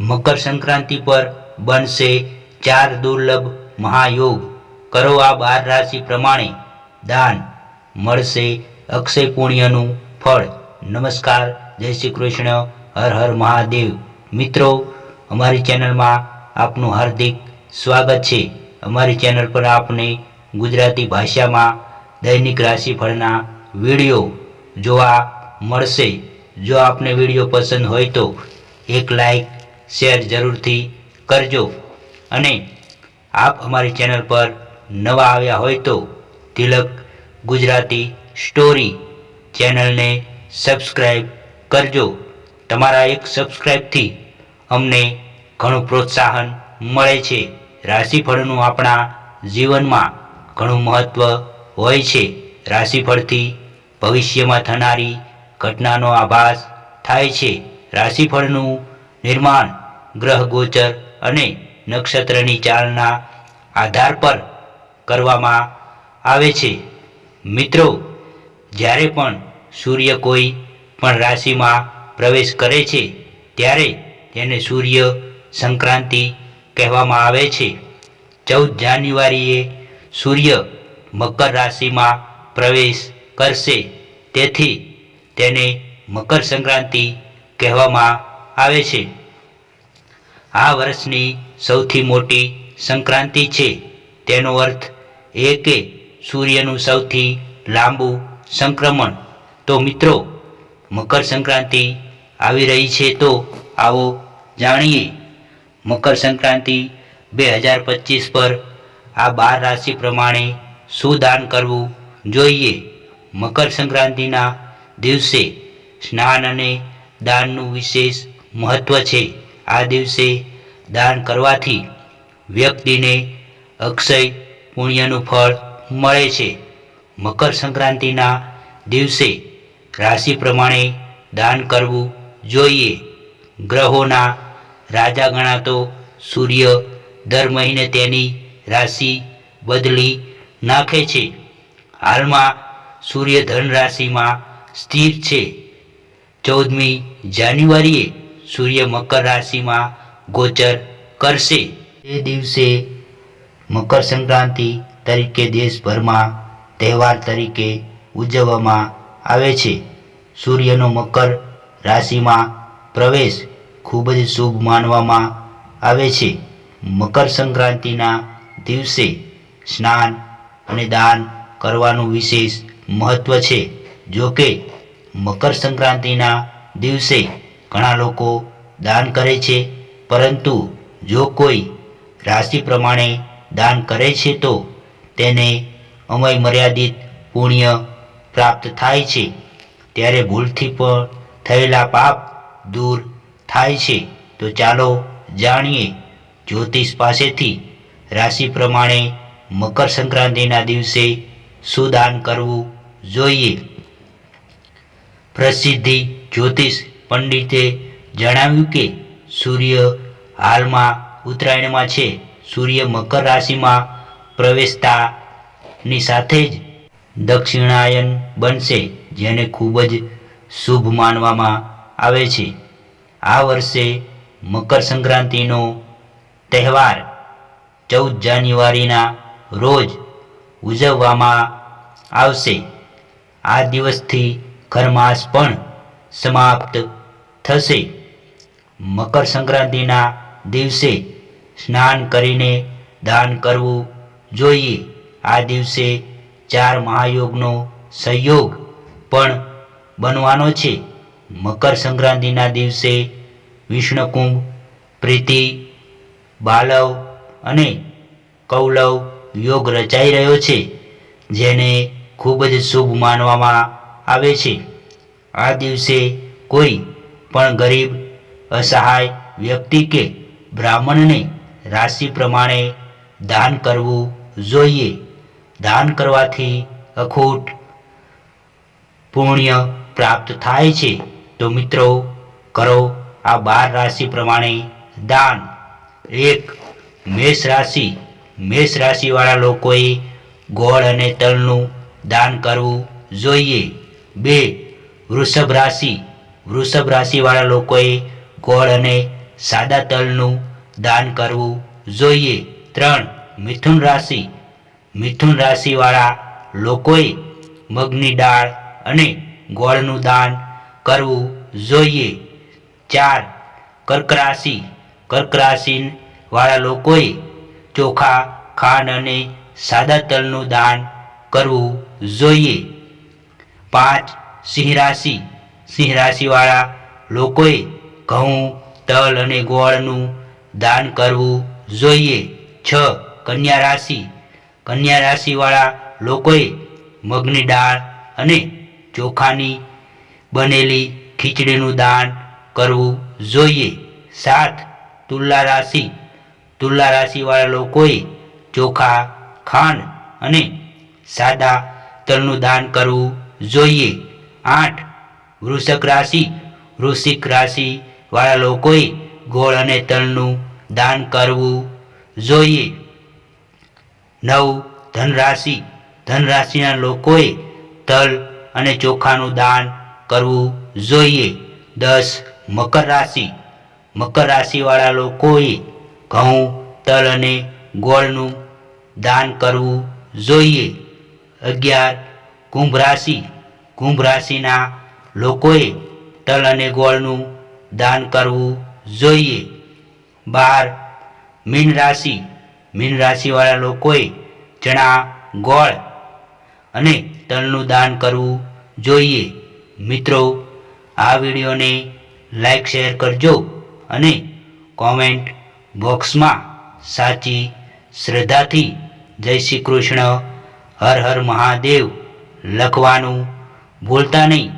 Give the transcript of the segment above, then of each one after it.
મકર સંક્રાંતિ પર બનશે ચાર દુર્લભ મહાયોગ. કરો આ બાર રાશિ પ્રમાણે દાન. મળશે અક્ષય પુણ્યનું ફળ. નમસ્કાર. જય શ્રી કૃષ્ણ. હર હર મહાદેવ. મિત્રો, અમારી ચેનલમાં આપનું હાર્દિક સ્વાગત છે. અમારી ચેનલ પર આપને ગુજરાતી ભાષામાં દૈનિક રાશિફળના વીડિયો જોવા મળશે. જો આપને વીડિયો પસંદ હોય તો એક લાઈક શેર જરૂરથી કરજો. અને આપ અમારી ચેનલ પર નવા આવ્યા હોય તો તિલક ગુજરાતી સ્ટોરી ચેનલને સબસ્ક્રાઈબ કરજો. તમારા એક સબસ્ક્રાઈબથી અમને ઘણું પ્રોત્સાહન મળે છે. રાશિફળનું આપણા જીવનમાં ઘણું મહત્ત્વ હોય છે. રાશિફળથી ભવિષ્યમાં થનારી ઘટનાનો આભાસ થાય છે. રાશિફળનું નિર્માણ, ગ્રહ ગોચર અને નક્ષત્રની ચાલના આધાર પર કરવામાં આવે છે. મિત્રો, જ્યારે પણ સૂર્ય કોઈ પણ રાશિમાં પ્રવેશ કરે છે, ત્યારે તેને સૂર્ય સંક્રાંતિ કહેવામાં આવે છે. ચૌદ જાન્યુઆરીએ સૂર્ય મકર રાશિમાં પ્રવેશ કરશે, તેથી તેને મકર સંક્રાંતિ કહેવામાં આવે છે. આ વર્ષની સૌથી મોટી સંક્રાંતિ છે. તેનો અર્થ એ કે સૂર્યનું સૌથી લાંબુ સંક્રમણ. તો મિત્રો, મકર સંક્રાંતિ આવી રહી છે તો આવો જાણીએ. મકર સંક્રાંતિ બે હજાર પચીસ પર આ બાર રાશિ પ્રમાણે શું દાન કરવું જોઈએ? મકર સંક્રાંતિના દિવસે સ્નાન અને દાનનું વિશેષ મહત્ત્વ છે. આ દિવસે દાન કરવાથી વ્યક્તિને અક્ષય પુણ્યનું ફળ મળે છે. મકર સંક્રાંતિના દિવસે રાશિ પ્રમાણે દાન કરવું જોઈએ. ગ્રહોના રાજા ગણાતો સૂર્ય દર મહિને તેની રાશિ બદલી નાખે છે. હાલમાં સૂર્ય ધન રાશિમાં સ્થિર છે. ચૌદમી જાન્યુઆરીએ સૂર્ય મકર રાશિમાં ગોચર કરશે. તે દિવસે મકર સંક્રાંતિ તરીકે દેશભરમાં તહેવાર તરીકે ઉજવવામાં આવે છે. સૂર્યનો મકર રાશિમાં પ્રવેશ ખૂબ જ શુભ માનવામાં આવે છે. મકર સંક્રાંતિના દિવસે સ્નાન અને દાન કરવાનું વિશેષ મહત્ત્વ છે. જો કે મકર સંક્રાંતિના દિવસે ઘણા લોકો દાન કરે છે. પરંતુ જો કોઈ રાશિ પ્રમાણે દાન કરે છે તો તેને અમય મર્યાદિત પુણ્ય પ્રાપ્ત થાય છે. ત્યારે ભૂલથી પણ થયેલા પાપ દૂર થાય છે. તો ચાલો જાણીએ જ્યોતિષ પાસેથી રાશિ પ્રમાણે મકર સંક્રાંતિના દિવસે શું દાન કરવું જોઈએ. પ્રસિદ્ધિ જ્યોતિષ પંડિતે જણાવ્યું કે સૂર્ય હાલમાં ઉત્તરાયણમાં છે. સૂર્ય મકર રાશિમાં પ્રવેશતાની સાથે જ દક્ષિણાયન બનશે, જેને ખૂબ જ શુભ માનવામાં આવે છે. આ વર્ષે મકર સંક્રાંતિનો તહેવાર ચૌદ જાન્યુઆરીના રોજ ઉજવવામાં આવશે. આ દિવસથી ખરમાસ પણ સમાપ્ત થશે. મકર સંક્રાંતિના દિવસે સ્નાન કરીને દાન કરવું જોઈએ. આ દિવસે ચાર મહાયોગનો સંયોગ પણ બનવાનો છે. મકર સંક્રાંતિના દિવસે વિષ્ણુકુંભ, પ્રીતિ, બાલવ અને કૌલવ યોગ રચાઈ રહ્યો છે, જેને ખૂબ જ શુભ માનવામાં આવે છે. આ દિવસે કોઈ પણ ગરીબ, અસહાય વ્યક્તિ કે બ્રાહ્મણને રાશિ પ્રમાણે દાન કરવું જોઈએ. દાન કરવાથી અખૂટ પુણ્ય પ્રાપ્ત થાય છે. તો મિત્રો, કરો આ બાર રાશિ પ્રમાણે દાન. એક, મેષ રાશિ. મેષ રાશિવાળા લોકોએ ગોળ અને તલનું દાન કરવું જોઈએ. બે, વૃષભ રાશિ. વૃષભ રાશિવાળા લોકોએ ગોળ અને સાદા તલનું દાન કરવું જોઈએ. ત્રણ, મિથુન રાશિ. મિથુન રાશિવાળા લોકોએ મગની દાળ અને ગોળનું દાન કરવું જોઈએ. ચાર, કર્ક રાશિ. કર્ક રાશિવાળા લોકોએ ચોખા, ખાંડ અને સાદા તલનું દાન કરવું જોઈએ. પાંચ, સિંહ રાશિ. સિંહ રાશિવાળા લોકોએ ઘઉં, તલ અને ગોળનું દાન કરવું જોઈએ. છ, કન્યા રાશિ. કન્યા રાશિવાળા લોકોએ મગની દાળ અને ચોખાની બનેલી ખીચડીનું દાન કરવું જોઈએ. સાત, તુલા રાશિ. તુલા રાશિવાળા લોકોએ ચોખા, ખાંડ અને સાદા તલનું દાન કરવું જોઈએ. આઠ વૃષક રાશિ. વૃશ્ચિક રાશિવાળા લોકોએ ગોળ અને તલનું દાન કરવું જોઈએ. નવ, ધનરાશિ. ધનરાશિના લોકોએ તલ અને ચોખાનું દાન કરવું જોઈએ. દસ, મકર રાશિ. મકર રાશિવાળા લોકોએ ઘઉં, તલ અને ગોળનું દાન કરવું જોઈએ. અગિયાર, કુંભ રાશિ. કુંભ રાશિના લોકોએ તલ અને ગોળનું દાન કરવું જોઈએ. બાર, મીન રાશિ. મીન રાશિવાળા લોકોએ ચણા, ગોળ અને તલનું દાન કરવું જોઈએ. મિત્રો, આ વિડીયોને લાઈક, શેર કરજો અને કોમેન્ટ બોક્સમાં સાચી શ્રદ્ધાથી જય શ્રી કૃષ્ણ, હર હર મહાદેવ લખવાનું ભૂલતા નહીં.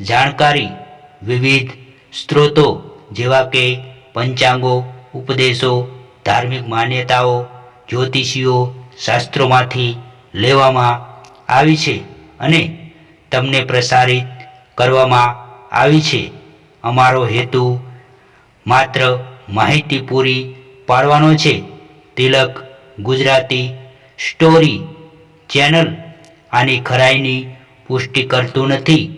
જાણકારી, વિવિધ સ્ત્રોતો જેવા કે પંચાંગો, ઉપદેશો, ધાર્મિક માન્યતાઓ, જ્યોતિષીઓ, શાસ્ત્રોમાંથી લેવામાં આવી છે અને તમને પ્રસારિત કરવામાં આવી છે. અમારો હેતુ માત્ર માહિતી પૂરી પાડવાનો છે. તિલક ગુજરાતી સ્ટોરી ચેનલ આની ખરાઈની પુષ્ટિ કરતું નથી.